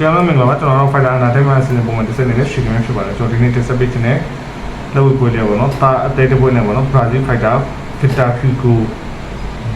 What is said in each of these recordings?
ပြန်မမင်္ဂလာပါကျွန်တော်တို့ Fighter Entertainment အစီအစဉ်ပုံမှန်တစ်စက်နေတဲ့ streaming ဖြစ်ပါတယ်ကျွန်တော်ဒီနေ့တစ်စက်ပေးခြင်းနဲ့လက်ဝဲပွဲလေးပေါ့နော်ဒါအသေးတစ်ပွဲနဲ့ပေါ့နော် Brazil Fighter Victor Hugo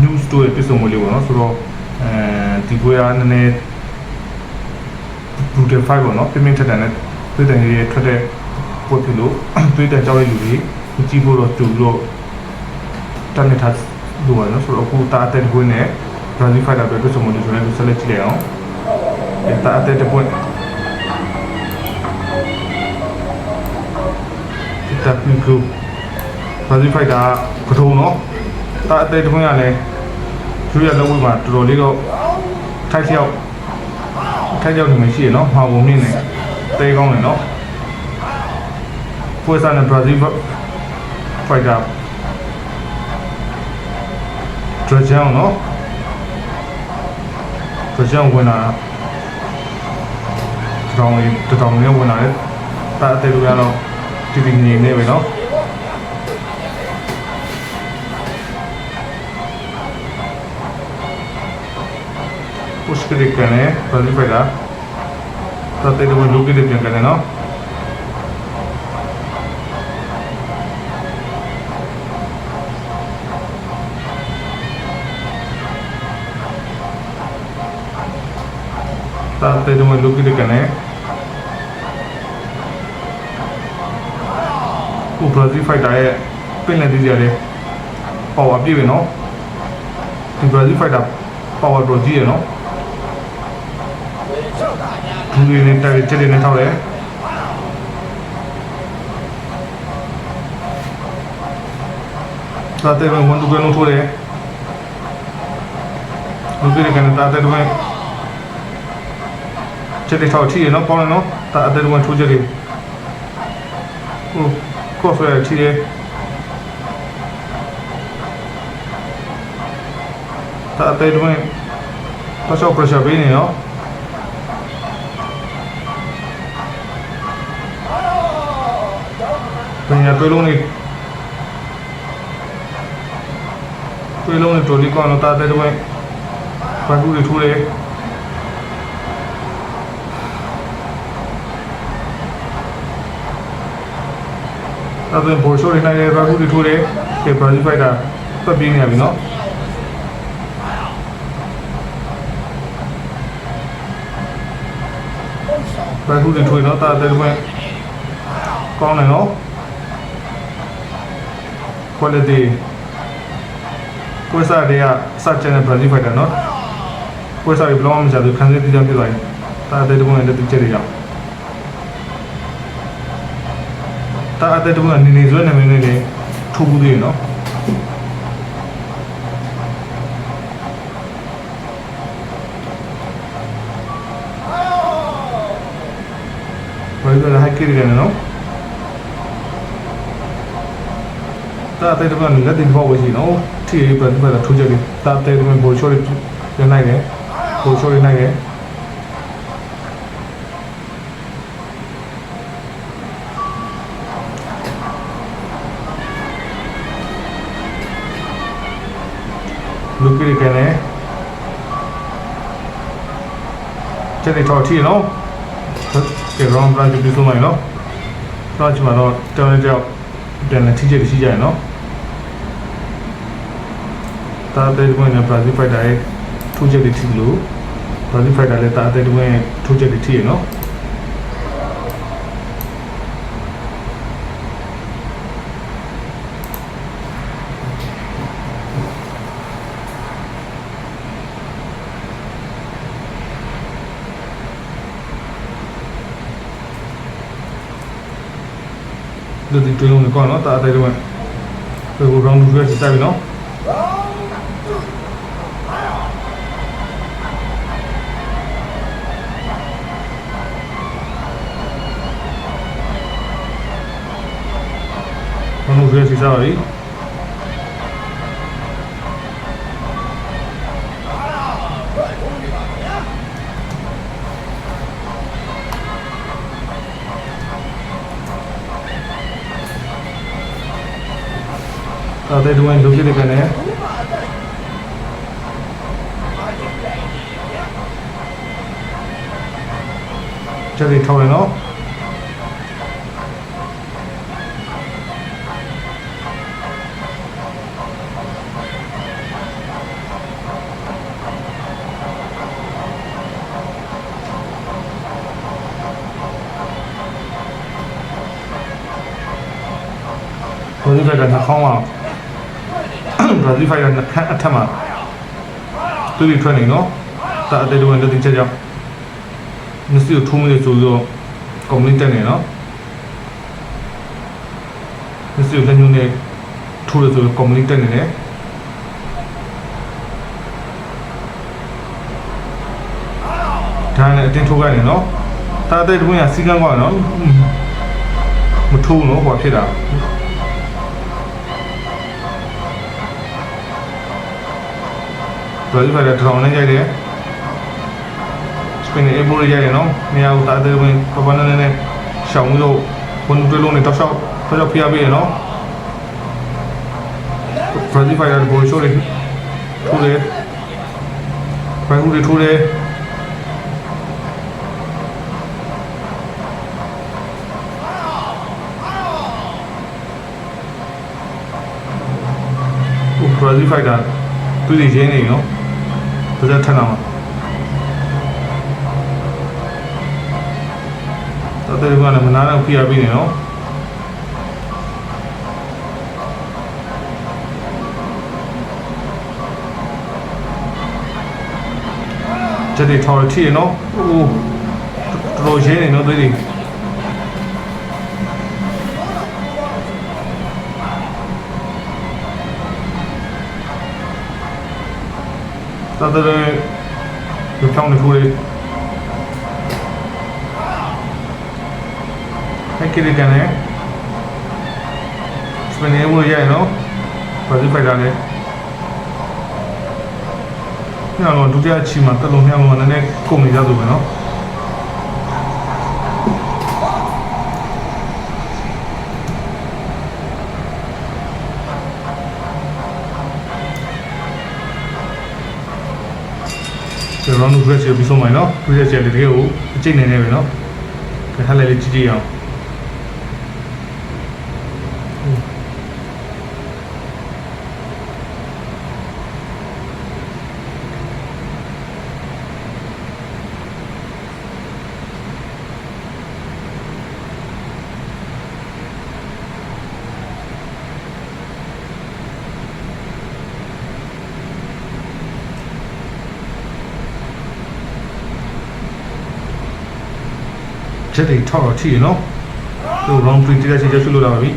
news story ပြစုံမှုလေးပေါ့နော်ဆိုတော့အဲဒီပွဲကနည်းနည်း brutal fight ပေါ့နော်ပြင်းပြင်းထန်ထန်နဲ့တွေ့တဲ့ကြီးထွက်တဲ့ပွဲဖြစ်လို့တွေ့တဲ့ကြောက်ရလူတွေကြည့်ဖို့တော့တူလို့တန်နေထားလို့ပေါ့နော်ဆိုတော့အခုဒါအသေးတစ်ပွဲနဲ့ Brazil Fighter ပဲပြစုံမှုလေးဆိုတော့ဆက်လက်ကြည့်လိုက်အောင် Está atento pues. Está bien cool. ဘာဒီဖိုက်တာပထုံနော်တာအသေးတခွင့်ရလဲသူရလုံးဝမှာတော်တော်လေးတော့ထိုက်လျောက်ထိုက်လျောက်နေမှရှိရနော်မှာပုံမြင့်နေတဲကောင်းနေနော်ပွဲစားနဲ့ဘရာဇီးဖိုက်တာဒရဂျန်နော်ဒရဂျန်ဝင်လာတော င်းလေးတောင်းလေးဝင်လာတယ်တာအသေးလိုရတော့တည်တည်ငြိမ်နေပဲနော် push ကလေးကနေဘာလို့ပဲလားတတဲ့တော့လူကလေးပြန်ကနေနော်တတဲ့တော့လူကလေးကနေ ကိုဘရာဇီးဖိုက်တာရဲ့ပင်လက်သေးကြတယ်ပေါ်အပြည့်ပဲနော်ဒီဘရာဇီးဖိုက်တာ power တော့ကြီးရနော်လူတွေနဲ့တိုက်ချက်တွေနဲ့ထောက်တယ်သာတဲ့ဝန်တူကလုံးထိုးတယ်လူတွေကနေသာတဲ့ဝန်ချက်တွေထောက်ချီရနော်ပေါင်းနော်သာတဲ့ဝန်ထိုးချက်တွေဟို ကော့ဆွဲချီတယ်သာတဲ့ဝန်တော့ဆော့ pressure ပေးနေနော်ပညာတွေးလုံးနေတွေးလုံးနေတော်လီကောင်တော့တာတဲ့တော့ဘာကူတွေထိုးတယ် အဲ့ဒါဘောရှိုးနေတယ်ဘာကူတွေထိုးတယ်ဒီဘရာဇီးဖိုက်တာပတ်ပြီးနေရပြီနော်ဘာကူတွေထိုးနော်တာတဲ့တော့ကောင်းတယ်နော် quality ကိုယ်စားတွေကစချင်တဲ့ Brazil fighter နော်ကိုယ်စားတွေဘလောင်းမချဘူးခံစစ်တိကျဖြစ်သွားရင်တာတဲ့တုံးနဲ့တိကျတွေရောက် တာတဲ့တုံးကနေနေဆွဲနေနေနေထိုးဘူးသေးနော်ဘယ်လိုလဲဟိုက်ကိရတယ်နော်တာတဲ့တော့လည်းလက်တင်ပေါ့ဝရှိနော်ထီရေးပြန်ပြန်ထိုးကြတယ်တာတဲ့တော့ဘောချိုးရနိုင်တယ်ဘောချိုးရနိုင်တယ် လူကြီးကနေချက်နေထော်ထီနော်ဒီရောင်းပလန်ဒီဆိုမိုင်းနော်တော့ချင်မှာတော့တောင်းနေကြောက်ပြန်လက်ထီချက်ရှိကြရနော်တာတဲ့တွင်နဲ့ Brazil Fighter ရဲ့ထိုးချက်တွေထိလို့ Brazil Fighter လည်း တာတဲ့တွင်ထိုးချက်တွေထိရနော်ဒီဒီတွင်းလုံးကော တဲ့တွင်လုပ်ဖြစ်တဲ့ကနေကျက်တွေထောက်ရနော်我就在跟他好嘛。35ရနှစ်ခန့်အထက်မှာသူတွေထွက်နေနော်ဒါအတေလိုဝင်တဲ့ချက်ကြောင့်မျက်စိကိုထိုးမိလို့ဆိုပြီးတော့ကွန်ပလီတက်နေနော်မျက်စိကိုလက်ညှိုးနဲ့ထိုးလို့ဆိုတော့ကွန်ပလီတက်နေတယ်ဒါနဲ့အတင်းထိုးခိုင်းနေနော်တာတဲ့တွင်းကစီကန်းကွာနော်မထိုးနော်ဟောဖြစ်တာ ဘယ်လိုလဲထောင်နေကြတယ်စပင်းအေဘူရကြရနော်နေရာဦးတာတဲ့ဝင်ပပနနေနေရှောင်းလို့ဘုံတွေလုံးနေတော့ရှောက်တော့ဖျားပေးရနော်ဘယ်ဒီဖိုင်ရဘောရှိုးလေးထိုးတယ်ဘယ်ဟူတွေထိုးတယ်ဘယ်ဒီဖိုင်တာသူတွေရင်းနေနော် ဒါကြထက်နာမှာတော်တယ်ကလည်းမနာတော့ဖိရပြီးနေနော်ချက်တွေထော်ထီနော်အိုးတော်တော်ရင်းနေနော်တွေးတွေ တော်တယ်ဒီဖြောင်းနေထိုးလေးဟဲ့ကိရကန်နဲ့စပင်းနေမို့ရရနော်ဘာဒီဖိုက်တာလဲညတော့ဒုတိယချီမှာတက်လုံးမြောင်းလုံးနည်းနည်းကုန်နေကြသူပဲနော် ကျွန်တော်တို့ press ရပြီးဆုံးမယ်နော် press ရတကယ်ကိုအကျိတ်နေနေပဲနော်ခက်လိုက်လေးကြည့်ကြည့်အောင် ချက်တွေထောက်တော့ထိရနော်သူ round 3တိကျချင်ချက်ဆွလို့လာပါပြီ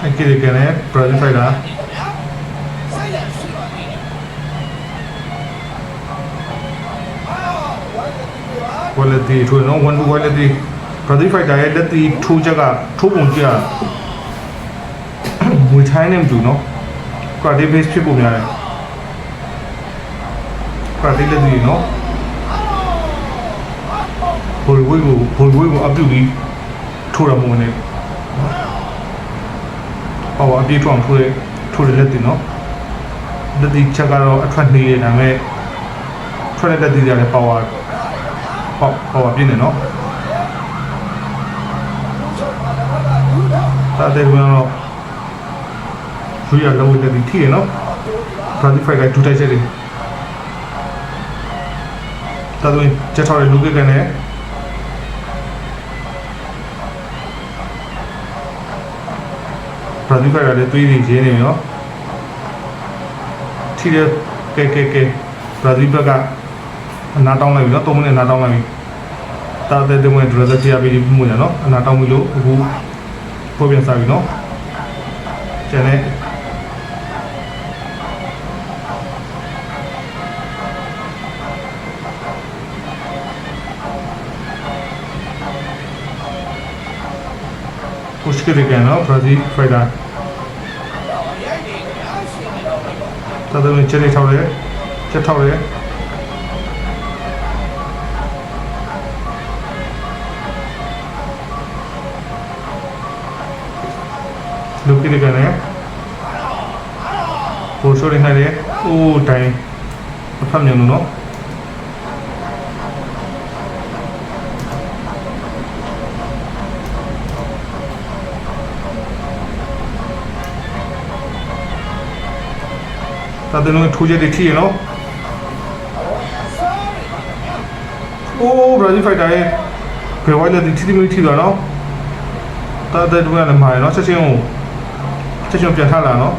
အဲ့ဒီကနေ့ Brazil fighter ဝက်လ က်တီထိုးနော်1 2ဝက်လက်တီဘရာဇီးဖိုက်တာရဲ့လက်တီထိုးချက်ကထိုးပုံကြည့်ရမွေထိုင်းနေမတူနော်ကွာဒီဘေးဖြစ်ပုံများတယ်ကွာဒီလက်တီနော်ဘော်ဝေးကိုဘော်ဝေးကိုအပြုတ်ပြီးထိုးရမုံနေဟောအပြေးထောင်ထိုးရထိုးရလက်တီနော်လက်တီချက်ကတော့အထွက်နေရဒါပေမဲ့ထွက်တဲ့လက်တီကြလည်းပါဝါ ပေါ့ဟောပြင်းနေနော်တာတဲ့ဝင်တော့သူရလုံးဝတည်းထိရနော်ဘရာဒီဖိုင်ကဒူတိုက်ချက်တယ်တာတဲ့ချက်ထော်ရလူကကနေဘရာဒီဖိုင်ကလည်းတွေးနေရင်းနေနော်ထိရကဲကဲကဲဘရာဒီဘက်ကနားတောင်းလိုက်ပြီနော်3မိနစ်နားတောင်းလိုက်ပြီ တာတဲ့တဲ့ဝင်ဒရဇက်ချရပြီးမှုရနော်အနားတောင်းပြီလို့အခုပေါ်ပြန်စားပြီနော်ကျန်တဲ့ကိုရှိကရကန်နော်ဘရာဇီးဖိုက်တာတာတဲ့ဝင်ချက်လေးထောက်တယ်ချက်ထောက်တယ် လူကိရကနေပိုဆိုရနေတယ်အိုးတိုင်းအဖမ်းမြန်လို့နော်တာတဲ့လုံးထိုးချက်တွေထိရနော်အိုးဘရာဇီးဖိုက်တာရဲ့ဘယ်ဝိုင်းလက်တီတီမီထိသွားနော်တာတဲ့လုံးကလည်းမှာရနော်ချက်ချင်းကို ချက်ချင်းပြန်ထလာနော်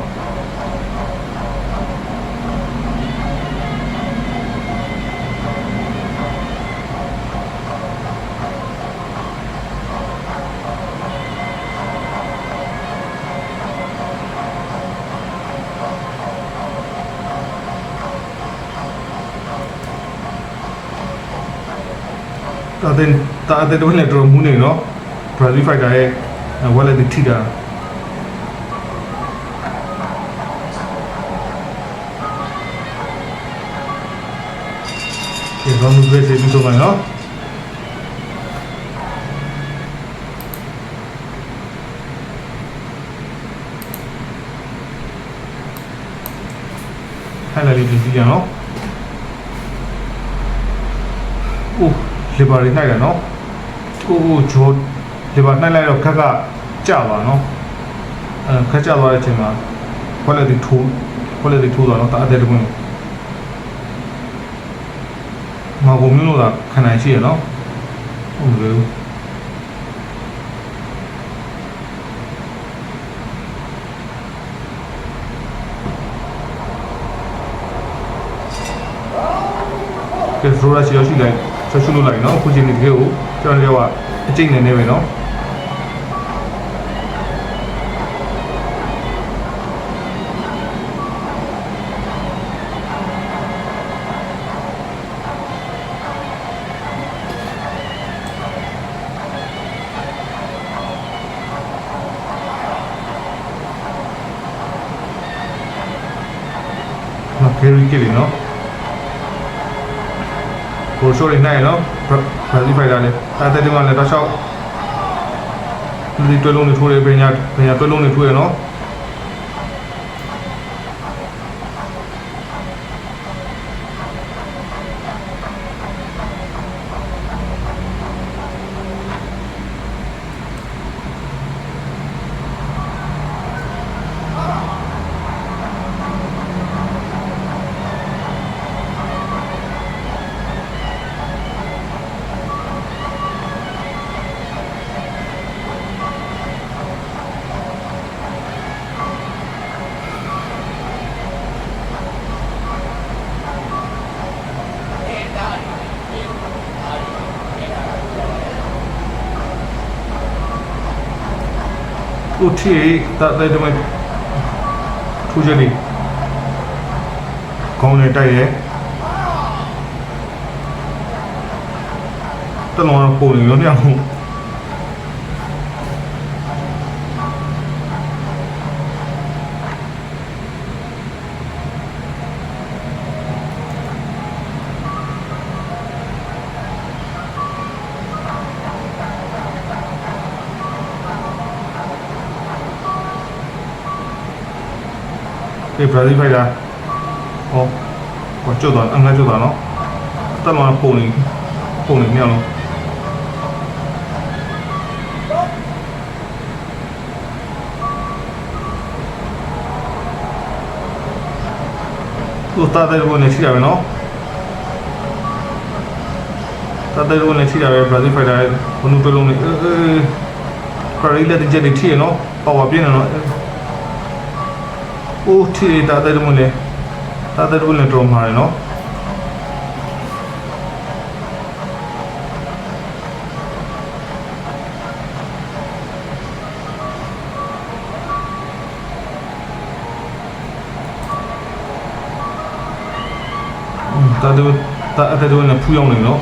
တာတဲ့တာတဲ့တော့လည်းတော်မူနေနော် Brazil fighter ရဲ့ဝက်လက်တီထိတာ ဒီတော့လူတွေစေပြီးတော့မယ်နော်ဟဲ့လာလေးကြည့်ကြအောင်နော်အိုးလေဘာလေးနိုင်တယ်နော်အိုးဂျိုးလေဘာနိုင်လိုက်တော့ခက်ကကြပါနော်အဲခက်ကြသွားတဲ့အချိန်မှာခွက်လက်တီထိုးခွက်လက်တီထိုးသွားတော့တာအတဲ့တကွင်း မကုံမျိုးလို့သာခံနိုင်ရှိရနော်ဟုတ်လေကဲဆိုရရှိရရှိလိုက်ဆက်ရှုလို့လိုက်နော်ခုချိန်ဒီတကယ်ကိုကျွန်တော်တို့ကအကျိတ်နေနေပဲနော် နော်ခဲရီကလေးနော်ဟိုဆိုရနေနော်ဘရာဇီးဖိုင်တာလေတာတဲ့တင်ကလည်းတော့ရှောက်ဒီတွဲလုံးနဲ့ထိုးရပညာပညာတွဲလုံးနဲ့ထိုးရနော် သူထိတာတဲ့တင်ထိုးချက်လေးကောင်းနေတိုက်ရဲ့တလုံးတော့ပုံနေရောညောင်း ဒီဘရာဇီးဖိုက်တာဟောကိုကျွတ်သွားအငါကျွတ်သွားနော်တလုံးတော့ပုံနေပုံနေညောင်းလို့သူတာတဲ့ဘုံနဲ့ရှိရမယ်နော်တာတဲ့ဘုံနဲ့ရှိရပဲဘရာဇီးဖိုက်တာဘုံနုပလုံးနဲ့အဲခရီးလက်တကြတဲ့ထိရနော်ပါဝါပြင်းနေနော် အိုးထီတာတဲ့မလဲတာတဲ့မလဲတော့မှာနော်တာတဲ့တာတဲ့တော့လည်းဖူးရောက်နေနော်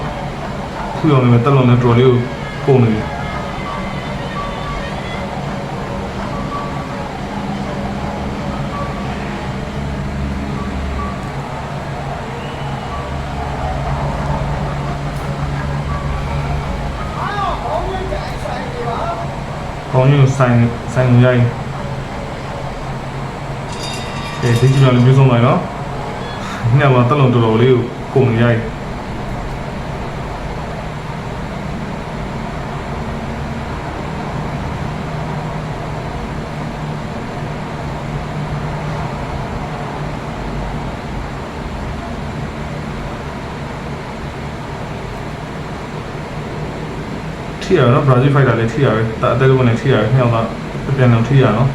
ဖူးရောက်နေတက်လုံးနဲ့တော်လေးကိုပုံနေတယ် ခေါင်းကြီးကိုဆိုင်ဆိုင်ကိုရိုက်အဲဒီဒီဂျစ်နယ်မျိုးစုံပါနော်ညမှာတက်လုံတော်တော်လေးကိုကုန်ရိုက် ထိရနော်ဘရာဇီးဖိုက်တာလည်းထိရတယ်တာအသေးကလည်းထိရတယ်ညောင်းတော့ပြန်အောင်ထိရနော်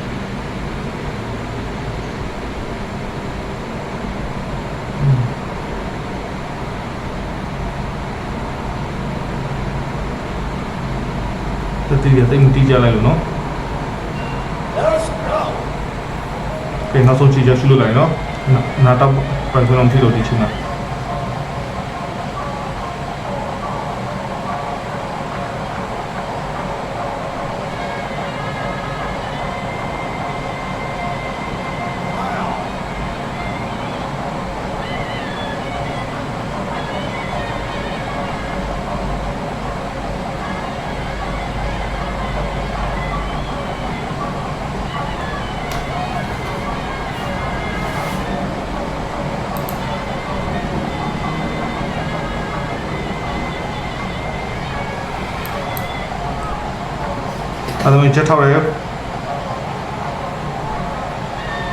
တတိယတိတ်မတီးကြလိုက်လို့နော် Let us go. ကဲနောက်ဆုံးကြည့်ကြရှုလို့လိုက်နော်နာနာတော့ပိုင်ဖုန်းအောင်ထိလို့ဒီချင်းနာ အဲ့ဒါမျိုးချက်ထောက်ရဲ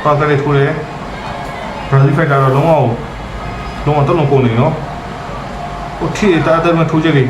ပါကလေးထိုးရဲဘရာဇီးဖိုက်တာတော့လုံးဝလုံးဝတော့လုံးကုန်နေနော်ဟိုထိတာတဲ့မထိုးကြလေ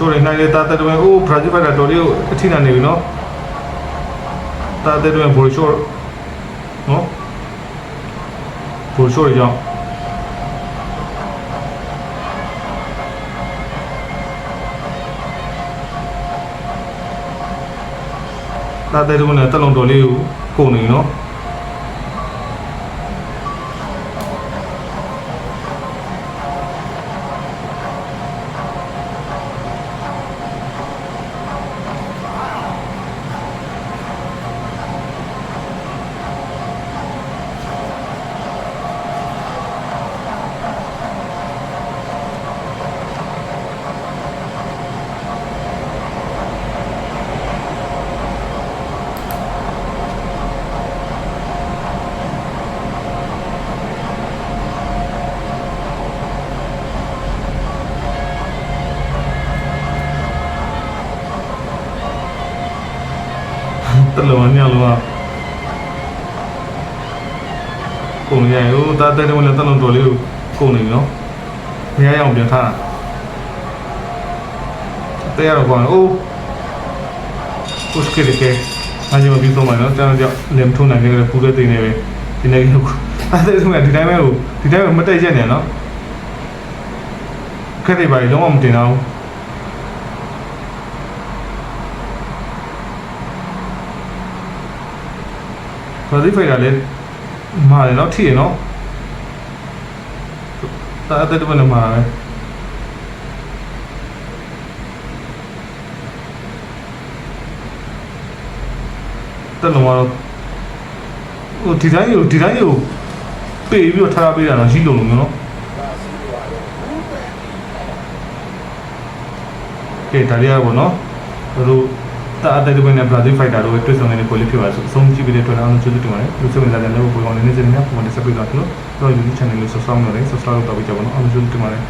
ကိုရှိုးနေနိုင်လေတာတဲ့တွင်အိုးဘရာဇီးဖိုက်တာတော်လေးကိုအထိနာနေပြီနော်တာတဲ့တွင်ဘိုရှိုးနော်ဘိုရှိုးရကြောင်းတာတဲ့တွင်လည်းတက်လုံးတော်လေးကိုကုန်နေနော် လုံးညလုံးကုံရိုင်ဟိုတာတဲတယ်လည်းတလုံးတော်လေးကိုကုံနေနော်ဘုရားရောက်ပြန်ထားတာတဲရတော့ကောင်းအိုးပုစ်ကလေးကအားရမပြီးတော့မှနော်တန်းကြောက်လင်ထုံနိုင်ခဲ့တဲ့ပူတဲ့တင်နေပဲဒီနေ့ကအဲ့ဒါဆိုရင်ဒီတိုင်းပဲဟိုဒီတိုင်းပဲမတိတ်ရက်နေနော်ခက်နေပါလေလုံးဝမတင်တော့ဘူး ဘရာဇီးဖိုင်တာလည်းမာတယ်နော်ထိတယ်နော်တာအသက်တမလည်းမာတယ်တက်လုံးကတော့ဟိုဒီတိုင်းကိုဒီတိုင်းကိုပေးပြီးတော့ထားပေးတာတော့ရှိလုံးလုံးမျိုးနော်ကဲဒါလေးရပါတော့ဘယ်လို တဲ့ဒီဘယ်နဲ့ဘရာဇီးဖိုက်တာတို့တွေ့ဆုံနေတဲ့ကိုလေးဖြစ်ပါဆိုအဆုံးကြည့်ပြီးတဲ့အတွက်အားလုံးကျေးဇူးတင်ပါတယ်လူစုံလာတဲ့လည်းဘယ်ကောင်နေနေစနေညပုံမှန်တက်ဆက်ပြီးတော့ကျွန်တော်တို့ YouTube channel လေး subscribe လုပ်တယ် subscribe လုပ်တော့ပြီးကြပါတော့အားလုံးကျေးဇူးတင်ပါတယ်